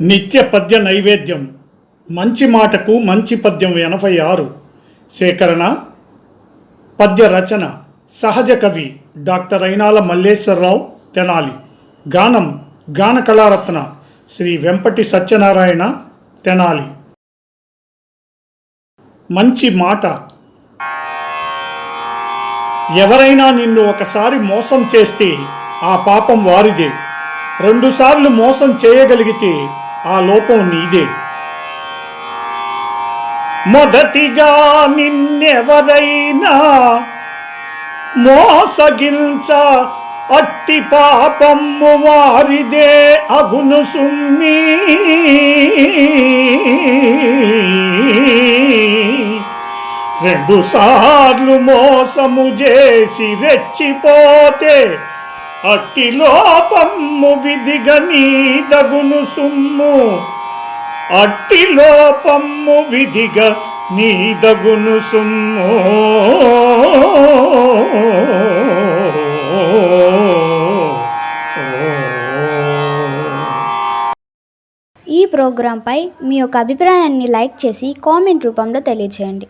నిత్య పద్య నైవేద్యం. మంచి మాటకు మంచి పద్యం ఎనభై ఆరు. సేకరణ. పద్య రచన. సహజ కవి డాక్టర్ అయినాల మల్లేశ్వరరావు తెనాలి. గానం. గాన కళారత్న. శ్రీ వెంపటి సత్యనారాయణ తెనాలి. మంచి మాట. ఎవరైనా నిన్ను ఒకసారి మోసం చేస్తే ఆ పాపం వారిదే. రెండుసార్లు మోసం చేయగలిగితే ఆ లోపం నీదే. మొదటిగా నిన్నెవరైనా మోసగించ అట్టి పాపము వారిదే అగును సుమ్మి. రెండు సార్లు మోసము చేసి రెచ్చిపోతే అట్టి లోపము విధిగా నీదగును సుమ్ము. అట్టి లోపము విధిగా నీదగును సుమ్ము. ఈ ప్రోగ్రాంపై మీ యొక్క అభిప్రాయాన్ని లైక్ చేసి కామెంట్ రూపంలో తెలియచేయండి.